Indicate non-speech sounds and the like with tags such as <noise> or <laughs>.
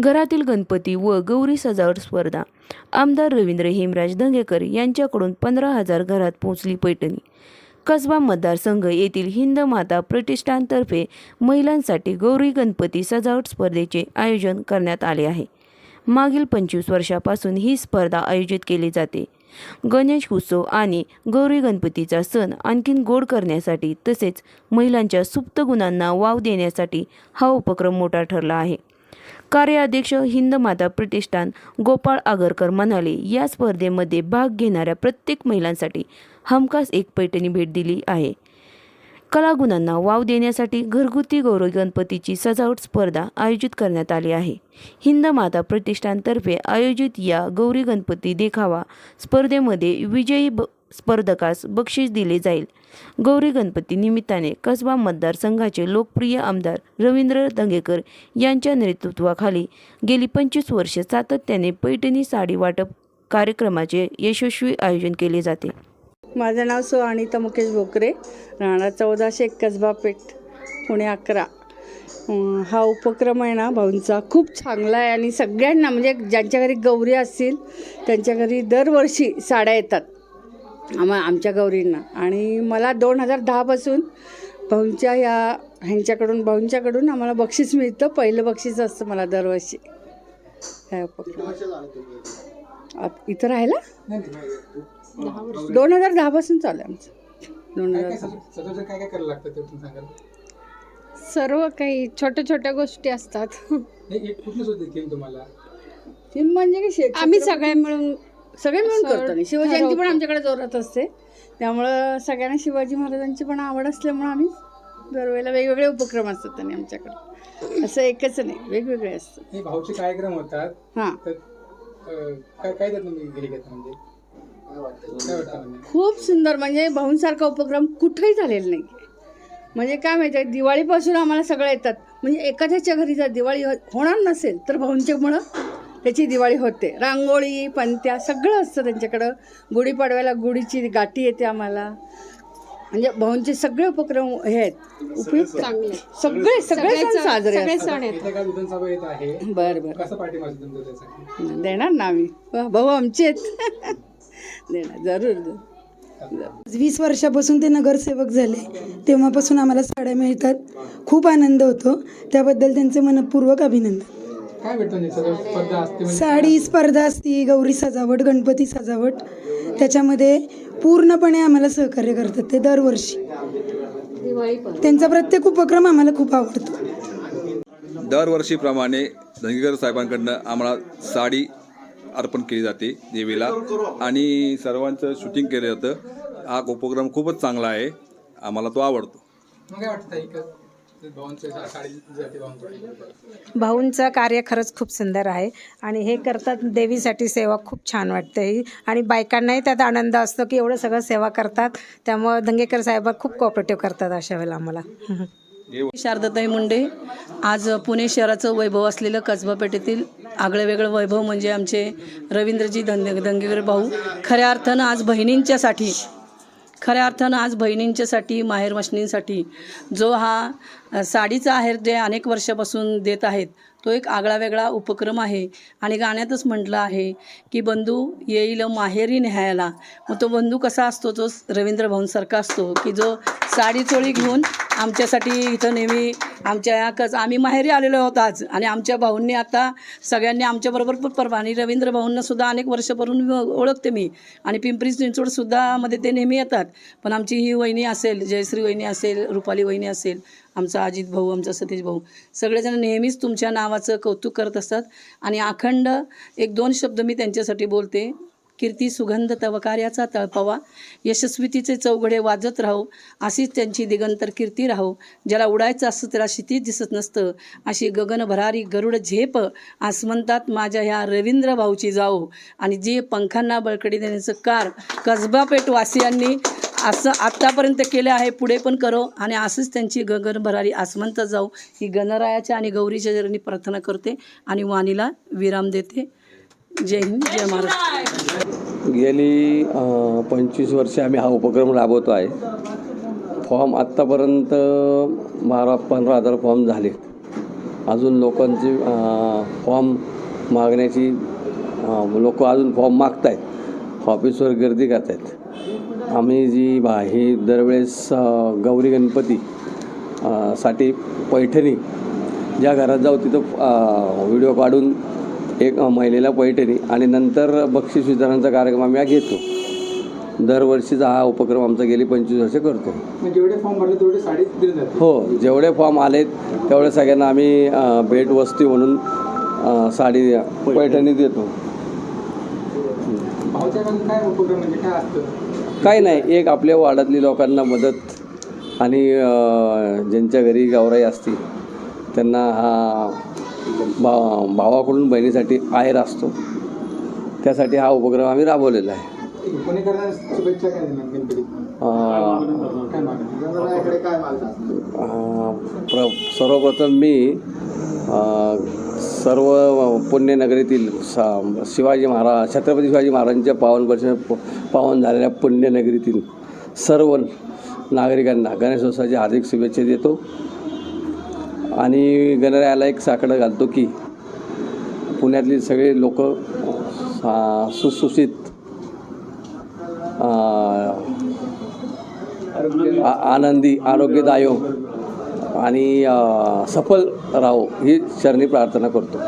घरातील गणपती व गौरी सजावट स्पर्धा. आमदार रवींद्र हेमराज दंगेकर यांच्याकडून पंधरा हजार घरात पोहोचली पैठणी. कसबा मतदारसंघ येथील हिंद माता प्रतिष्ठानतर्फे महिलांसाठी गौरी गणपती सजावट स्पर्धेचे आयोजन करण्यात आले आहे. मागील पंचवीस वर्षापासून ही स्पर्धा आयोजित केली जाते. गणेश उत्सव आणि गौरी गणपतीचा सण आणखीन गोड करण्यासाठी तसेच महिलांच्या सुप्त गुणांना वाव देण्यासाठी हा उपक्रम मोठा ठरला आहे. कार्याध्यक्ष हिंद माता प्रतिष्ठान गोपाळ आगरकर म्हणाले या स्पर्धेमध्ये भाग घेणाऱ्या प्रत्येक महिलांसाठी हमखास एक पैठणी भेट दिली आहे. कलागुणांना वाव देण्यासाठी घरगुती गौरव गणपतीची सजावट स्पर्धा आयोजित करण्यात आली आहे. हिंद माता प्रतिष्ठानतर्फे आयोजित या गौरी गणपती देखावा स्पर्धेमध्ये विजयी ब स्पर्धकास बक्षीस दिले जाईल. गौरी गणपती निमित्ताने कसबा मतदारसंघाचे लोकप्रिय आमदार रवींद्र दंगेकर यांच्या नेतृत्वाखाली गेली पंचवीस वर्षे सातत्याने पैठणी साडी वाटप कार्यक्रमाचे यशस्वी आयोजन केले जाते. माझं नाव सो अनिता मुकेश बोकरे. राणा चौदाशे कसबा पेठ पुणे अकरा. हा उपक्रम आहे ना भाऊंचा. खूप चांगला आहे आणि सगळ्यांना म्हणजे ज्यांच्या घरी गौरी असतील त्यांच्या घरी दरवर्षी साड्या येतात. आम्हा आमच्या गौरींना. आणि मला दोन हजार दहापासून भाऊंच्या ह्या ह्यांच्याकडून भाऊंच्याकडून आम्हाला बक्षीस मिळतं. पहिलं बक्षीस असतं मला दरवर्षी. आत- इथं राहायला? दोन हजार दहापासून चालू आहे आमचं. दोन हजार काय काय सर्व काही छोट्या छोट्या गोष्टी असतात. एक कुठलीच होती थीम म्हणजे की शे- आम्ही सगळे मिळून सगळे मिळून करतो आणि शिवजयंती पण. आमच्याकडे जोरात असते. त्यामुळं सगळ्यांना शिवाजी महाराजांची पण आवड असल्यामुळं आम्ही दरवेळेला वेगवेगळे उपक्रम असतात आणि आमच्याकडे. असं एकच नाही वेगवेगळे असतात. हे भाऊचे कार्यक्रम होतात. हां. काय काय म्हणजे? काय वाटतं म्हणजे? खूप सुंदर म्हणजे भाऊंसारखा उपक्रम कुठेही झालेला नाही. म्हणजे काय माहिती आहे दिवाळीपासून आम्हाला सगळं येतात. म्हणजे एखाद्याच्या घरी जर दिवाळी हो- होणार नसेल तर भाऊंच्यामुळं त्याची दिवाळी होते. रांगोळी पंत्या सगळं असतं त्यांच्याकडं. गुढीपाडव्याला गुढीची गाठी येते आम्हाला. म्हणजे भाऊंचे सगळे उपक्रम हे आहेत. उपयुक्त? चांगले सगळे सगळे सण साजरे सगळे सण आहेत. बरं बरं. त्यासाठी? देणार ना आम्ही. भाऊ आमचे आहेत. <laughs> देणार जरूर जरूर. वीस वर्षापासून ते नगरसेवक झाले. तेव्हापासून आम्हाला साड्या मिळतात. खूप आनंद होतो. त्याबद्दल त्यांचे मनपूर्वक अभिनंदन. काय भेटतं सगळं स्पर्धा असते म्हणजे साडी स्पर्धा असती गौरी सजावट गणपती सजावट. त्याच्यामध्ये पूर्णपणे आम्हाला सहकार्य करतात ते दरवर्षी. दिवाळी पण. त्यांचा प्रत्येक उपक्रम आम्हाला खूप आवडतो. दरवर्षीप्रमाणे धनगेकर साहेबांकडनं आम्हाला साडी अर्पण केली जाते देवीला. आणि सर्वांचं शूटिंग केलं जातं. हा उपक्रम खूपच चांगला आहे. आम्हाला तो आवडतो. मग काय वाटतं भाऊंचं कार्य खरंच खूप सुंदर आहे आणि हे करतात देवीसाठी सेवा खूप छान वाटते. ही आणि बायकांनाही त्यात आनंद असतो की एवढं सगळं सेवा करतात. त्यामुळं दंगेकर साहेब खूप कोऑपरेटिव्ह करतात अशा वेळेला आम्हाला. शारदाताई मुंडे आज पुणे शहराचं वैभव असलेलं कसबा पेठेतील आगळं वेगळं वैभव म्हणजे आमचे रवींद्रजी दंगे दंगेकर भाऊ. खऱ्या अर्थानं आज बहिणींच्यासाठी खऱ्या अर्थानं आज बहिणींच्यासाठी माहेर मशनींसाठी जो हा साडीचा आहेर जे अनेक वर्षापासून देत आहेत तो एक आगळा वेगळा उपक्रम आहे. आणि गाण्यातच म्हटलं आहे की बंधू येईल माहेरी न्यायला. मग तो बंधू कसा असतो? तो रवींद्र भाऊंसारखा असतो की जो साडी चोळी घेऊन आमच्यासाठी इथं नेहमी आमच्या कच आम्ही माहेरी आलेलो आहोत आज. आणि आमच्या भाऊंनी आता सगळ्यांनी आमच्याबरोबर पण परवा आणि रवींद्र भाऊंनासुद्धा अनेक वर्षापासून ओळखते मी. आणि पिंपरी चिंचवडसुद्धा मध्ये ते नेहमी येतात. पण आमची ही वहिनी असेल जयश्री वहिनी असेल रुपाली वहिनी असेल आमचा अजित भाऊ आमचा सतीश भाऊ सगळेजण नेहमीच तुमच्या नावाचं कौतुक करत असतात. आणि अखंड एक दोन शब्द मी त्यांच्यासाठी बोलते. कीर्ती सुगंध तव कार्याचा तळपवा यशस्वीतीचे चौघडे वाजत राहो अशीच त्यांची दिगंतर कीर्ती राहो. ज्याला उडायचं असतं त्याला क्षितीज दिसत नसतं. अशी गगनभरारी गरुड झेप आसमंतात माझ्या ह्या रवींद्र भाऊची जाओ आणि जे पंखांना बळकटी देण्याचं कार कसबा पेठवासियांनी असं आत्तापर्यंत केले आहे पुढे पण करो आणि असंच त्यांची गगन भरारी आसमंत जाऊ ही गणरायाच्या आणि गौरीच्या जरणी प्रार्थना करते आणि वाणीला विराम देते. जय हिंद जय महाराष्ट्र. गेली पंचवीस वर्षे आम्ही हा उपक्रम राबवतो आहे. फॉर्म आत्तापर्यंत बारा पंधरा हजार फॉर्म झाले. अजून लोकांची फॉर्म मागण्याची लोक अजून फॉर्म मागत आहेत ऑफिसवर गर्दी करत आहेत आम्ही जी ही दरवेळेस गौरी गणपती साठी पैठणी ज्या घरात जाऊ तिथं व्हिडिओ काढून एक महिलेला पैठणी आणि नंतर बक्षीस वितरणाचा कार्यक्रम आम्ही हा घेतो. दरवर्षीचा हा उपक्रम आमचा गेली पंचवीस वर्षे करतो. जेवढे फॉर्म भरले तेवढे हो जेवढे फॉर्म आलेत तेवढे सगळ्यांना आम्ही भेटवस्तू म्हणून साडी पैठणी. देतो. काय उपक्रम म्हणजे काय असतं? काही नाही एक आपल्या वाड्यातली लोकांना मदत आणि ज्यांच्या घरी गावराई असती त्यांना हा भा भावाकडून बहिणीसाठी आहेर असतो. त्यासाठी हा उपक्रम आम्ही राबवलेला आहे. प्र सर्वप्रथम मी सर्व पुण्यनगरीतील सा शिवाजी महाराज छत्रपती शिवाजी महाराजांच्या पावन वर्ष पावन झालेल्या पुण्यनगरीतील सर्व नागरिकांना गणेशोत्सवाच्या हार्दिक शुभेच्छा देतो. आणि गणरायाला एक साकडं घालतो की पुण्यातली सगळे लोक सुशिक्षित आनंदी आरोग्यदायक आणि सफल राहो ही चरणी प्रार्थना करतो.